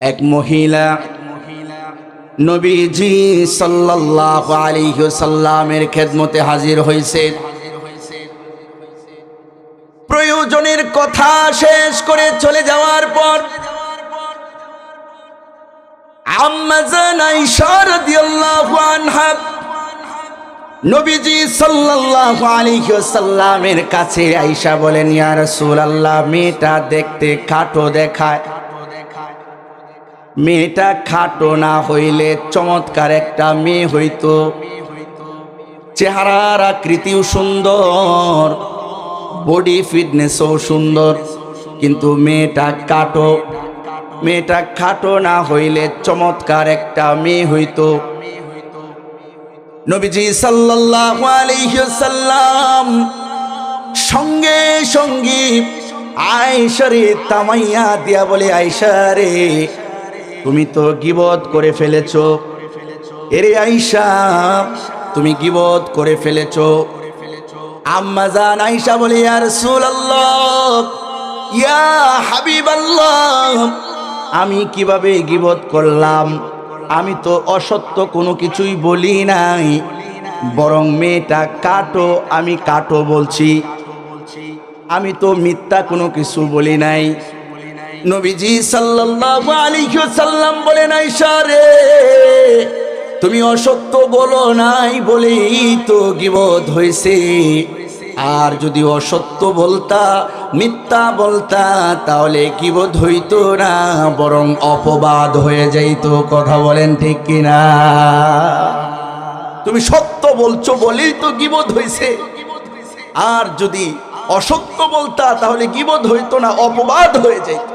এক মহিলা নবীজি সাল্লাল্লাহু আলাইহি সাল্লামের খেদমতে হাজির হয়েছে প্রয়োজনের কথা শেষ করে চলে যাওয়ার পর আম্মাজান আয়েশা রাদিয়াল্লাহু আনহা নবীজি সাল্লাল্লাহু আলাইহি সাল্লামের কাছে আয়েশা বলেন, ইয়া রাসূলুল্লাহ, মেয়েটা দেখতে খাটো দেখায়। মেয়েটা খাটো না হইলে চমৎকার একটা মেয়ে হইতো। চেহারার আকৃতিও সুন্দর বডি ফিটনেসও সুন্দর, কিন্তু মেয়েটা কাটো মেয়েটা খাটো না হইলে চমৎকার একটা মেয়ে হইতো। নবীজি সাল্লাম সঙ্গে সঙ্গে আয়েশারে তামাইয়া দিয়া বলে, আয়েশা রে তুমি তো গিবত করে ফেলেছো। এরে আইসা, তুমি গিবত করে ফেলেছ। আম্মা জান আয়েশা বলে, ইয়া রাসূলুল্লাহ, ইয়া হাবিবাল্লাহ, আমি কীভাবে গিবত করলাম? আমি তো অসত্য কোনো কিছুই বলি নাই, বরং মেয়েটা কাটো, আমি কাটো বলছি। আমি তো মিথ্যা কোনো কিছু বলি নাই নবীজি সাল্লাল্লাহু আলাইহি সাল্লাম বলেন, আয়েশা রে, তুমি অসত্য বলো নাই বলেই তো গিবত হয়েছে আর যদি অসত্য বলতা, মিথ্যা বলতা, তাহলে গিবত হইতো না, বরং অপবাদ হয়ে যাইতো। কথা বলেন ঠিক কিনা? তুমি সত্য বলছো বলেই তো গিবত হয়েছে আর যদি অসত্য বলতা, তাহলে গিবত হইতো না, অপবাদ হয়ে যাইতো।